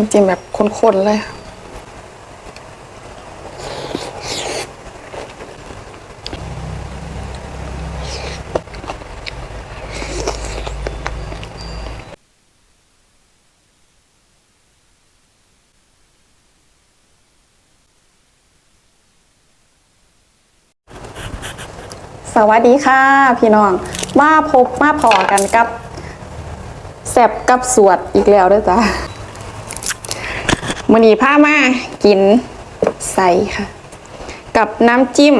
น้ำจิ้มแบบข้นๆเลยสวัสดีค่ะพี่น้อง มาพบมาพอกันกับแซบกับสวดอีกแล้วด้วยจ้ะ มือนีผ้ามากินใส่ค่ะ กับน้ำจิ้ม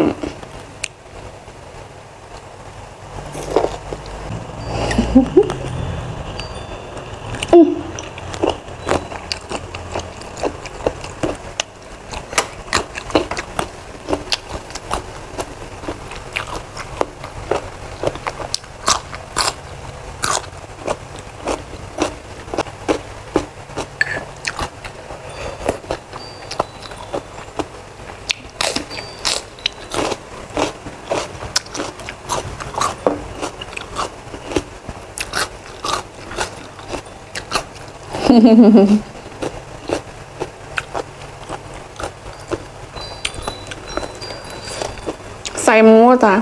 ใส่หมูจ้ะ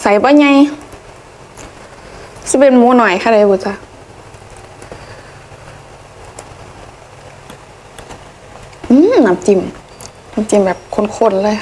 ใส่บะไงจะเป็นหมูหน่อยค่ะเลยบุจ้ะอืมน้ำจิ้มน้ำจิ้มแบบข้นๆเลย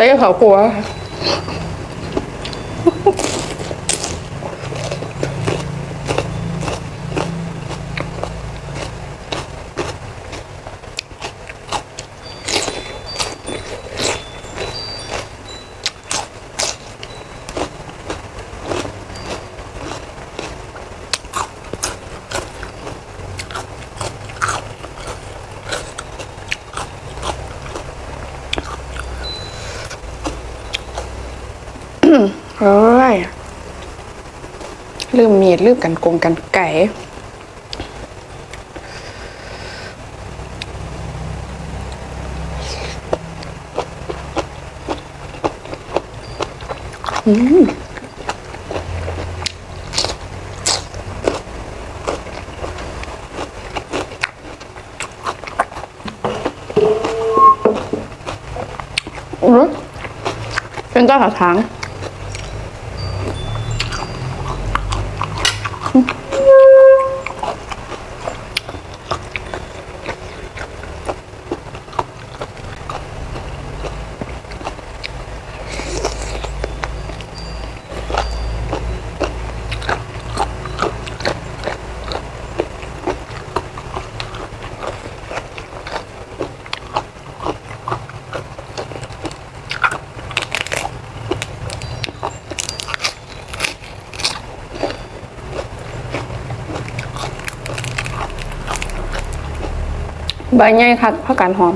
เต้เขากลัว เฮ้ยลืมมีดลืมกันกงกันไก่อือเป็นเจ้ ใบใหญ่คักผักกาดหอม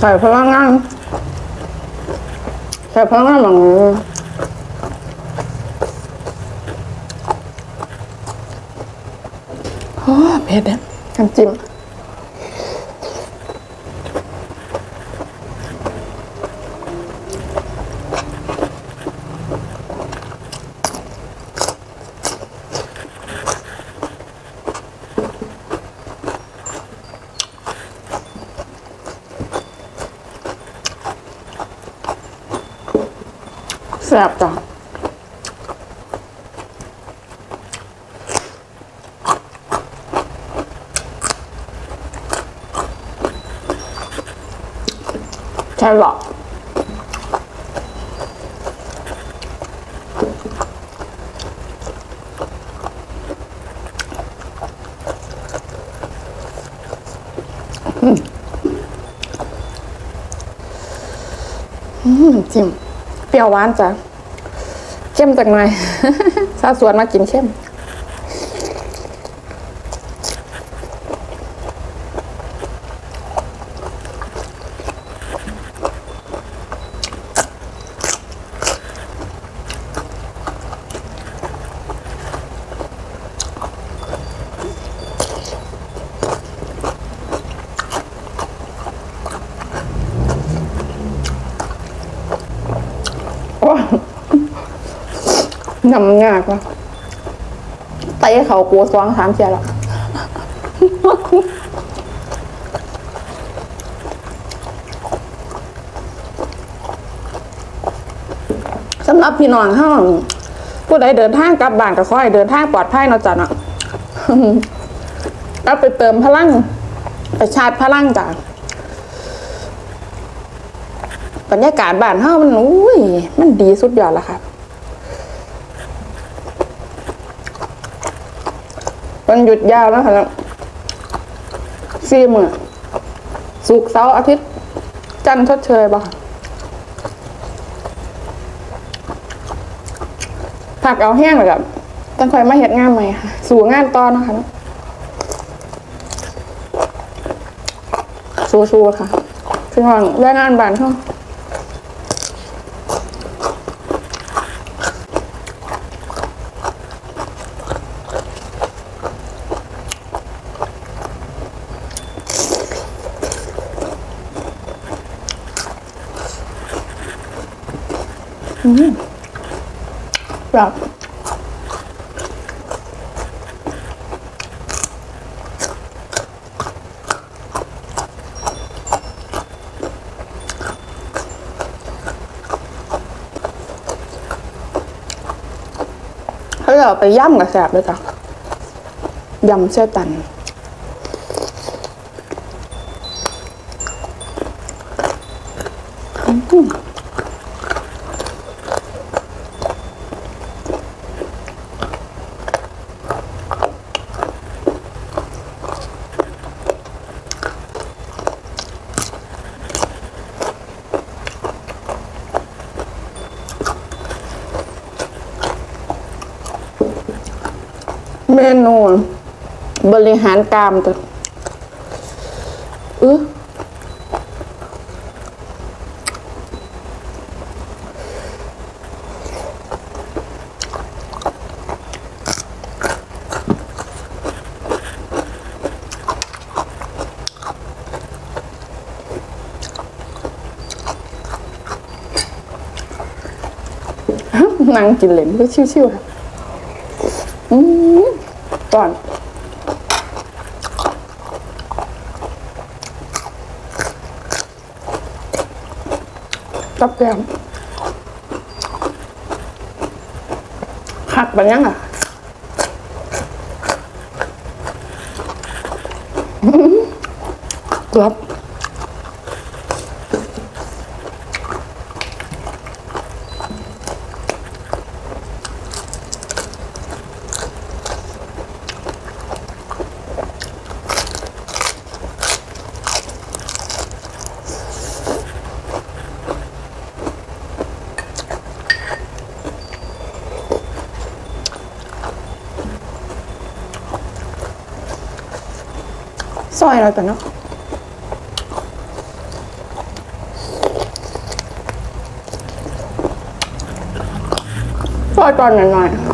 ใส่พลังงานใส่พลังงานแบบนี้โอ้เผ็ดเนี่ยน้ำจิ้ม แซ่บจ้ะใช่ห ปรี้ยวหวานจ้ะเข้มจากหน่อยสาสวนมากินเข้ม โอ้ย ยำยากว่ะเตะเขากลัวสองสามเทียล้วสำหรับพี่น้องเฮาผู้ใดเดินทางกลับบ้านก็ขอให้เดินทางปลอดภัยเนาะจ้ะเนาะแล้วไปเติมพลังไปชาร์จพลังจ้ะบรรยากาศบ้านเฮามันอุ้ย มันดีสุดยอดล้วครั วันหยุดยาวแล้วค่ะแล้วสี่มื้อสุกเสาร์อาทิตย์ จันทร์ชดเชยบ่ะผักเอาแห้งเลยกับต้องคอยมาเห็ดงานใหม่ค่ะ สู่งานต่อเนะคะสู้ๆค่ะพี่น้องแรงงานบ้านเฮา แบบเขาเอาไปย่ำกับแสบเลยจ้ะยำเส้นตัน เมนู บริหารกรามตัวอือนั่งกินเหลนก็ชิวๆค่ะอืมก่อน กับแกมหักไปยังอะเกือบ ซอยเราแต่เนาะซอยตอนหน่อยๆ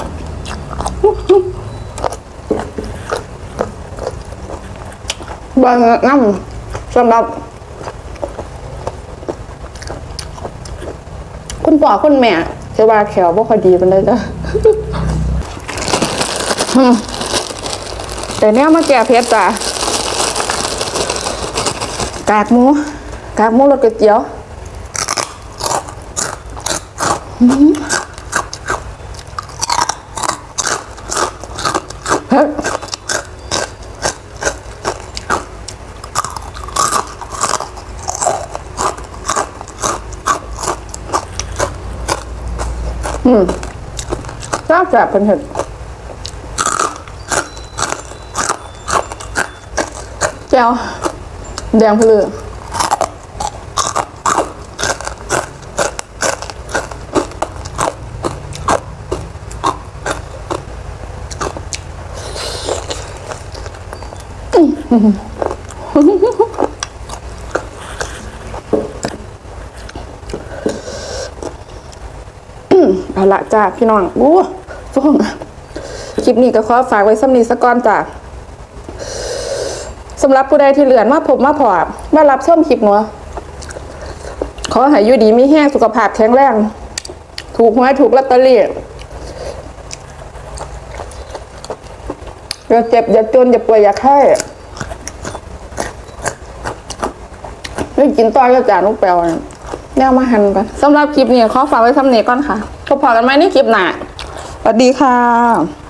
บางน้ำสำหรับคุณพ่อคุณแม่จะว่าแขวบ่ค่อยดีปานใดจ้ะแต่เนี้ยมาแก่เพชรจ้ะ กากหมูกากหมูรสก๋ว แดแก้วแดงเพลือเอาละจ้าพี่น้องโอ้ฟงคลิปนี้ก็ขอฝากไว้สำนีสะก่อนจ้า สำหรับผู้ใดที่เหลือนมาพบมาพอมารับช่มคลิปหนัวขอให้อยู่ดีมีแห้งสุขภาพแข็งแรง ถูกหวยถูกลอตเตอรี่อย่าเจ็บอย่าจนอย่าป่วยอย่าไข้ไม่กินต้อยก็จานุกแปลวนะแนวมาหันกันสำหรับคลิปนี้ขอฝากไว้สำเนีก่อนค่ะพบกันไหมในคลิปหน้าสวัสดีค่ะ